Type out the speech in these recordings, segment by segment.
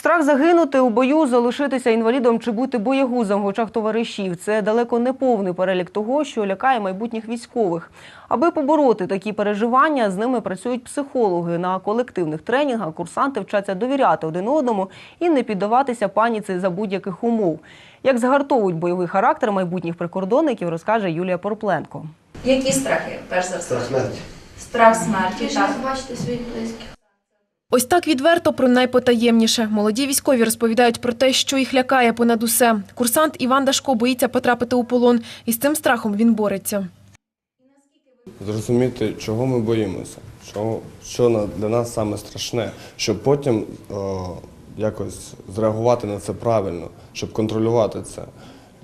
Страх загинути у бою, залишитися інвалідом чи бути боєгузом в очах товаришів це далеко не повний перелік того, що лякає майбутніх військових. Аби побороти такі переживання, з ними працюють психологи. На колективних тренінгах курсанти вчаться довіряти один одному і не піддаватися паніці за будь-яких умов. Як загартовують бойовий характер майбутніх прикордонників, розкаже Юлія Порпленко. Які страхи, перш за все? Страх смерті. Страх смерті, так. не своїх близьких. Ось так відверто про найпотаємніше. Молоді військові розповідають про те, що їх лякає понад усе. Курсант Іван Дашко боїться потрапити у полон, і з цим страхом він бореться. Зрозуміти, чого ми боїмося, що, що для нас саме страшне, щоб потім якось зреагувати на це правильно, щоб контролювати це.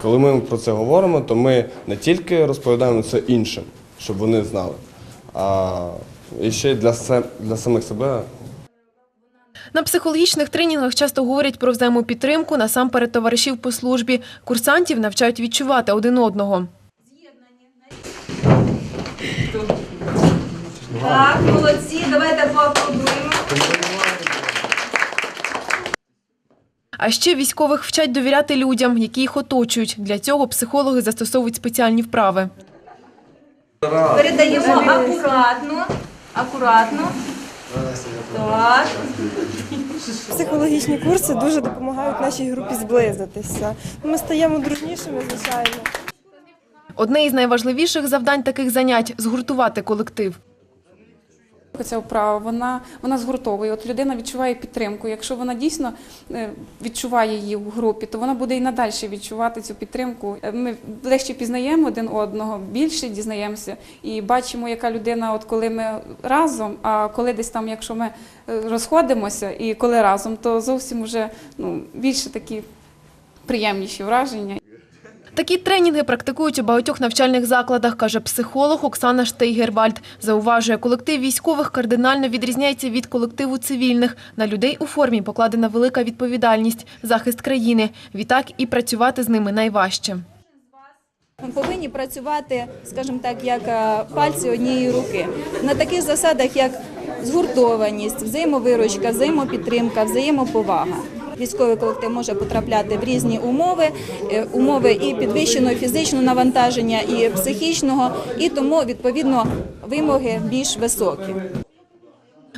Коли ми про це говоримо, то ми не тільки розповідаємо це іншим, щоб вони знали, а і ще й для самих себе На психологічних тренінгах часто говорять про взаємопідтримку насамперед товаришів по службі. Курсантів навчають відчувати один одного. Так, молодці, давайте поаплодуємо. А ще військових вчать довіряти людям, які їх оточують. Для цього психологи застосовують спеціальні вправи. Передаємо акуратно, акуратно. Так. Психологічні курси дуже допомагають нашій групі зблизитися. Ми стаємо дружнішими, звичайно. Одне із найважливіших завдань таких занять згуртувати колектив. Ця вправа вона, вона згуртовує. От людина відчуває підтримку. Якщо вона дійсно е, відчуває її в групі, то вона буде і надалі відчувати цю підтримку. Е, Ми легше пізнаємо один одного, більше дізнаємося і бачимо, яка людина, от коли ми разом, а коли десь там, якщо ми е, розходимося і коли разом, то зовсім вже ну, більше такі приємніші враження. Такі тренінги практикують у багатьох навчальних закладах, каже психолог Оксана Штейгервальд. Зауважує, колектив військових кардинально відрізняється від колективу цивільних. На людей у формі покладена велика відповідальність, захист країни. Відтак і працювати з ними найважче. Ми повинні працювати, скажімо так, як е, пальці однієї руки на таких засадах, як згуртованість, взаємовиручка, взаємопідтримка, взаємоповага. Військовий колектив може потрапляти в різні умови, е, умови і підвищеного фізичного навантаження, і психічного, і тому відповідно вимоги більш високі.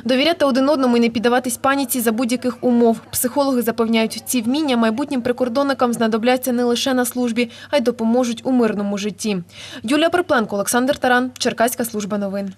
Довіряти один одному і не піддаватись паніці за будь-яких умов. Психологи запевняють, ці вміння майбутнім прикордонникам знадобляться не лише на службі, а й допоможуть у мирному житті. Юлія Припленко, Олександр Таран, Черкаська служба новин.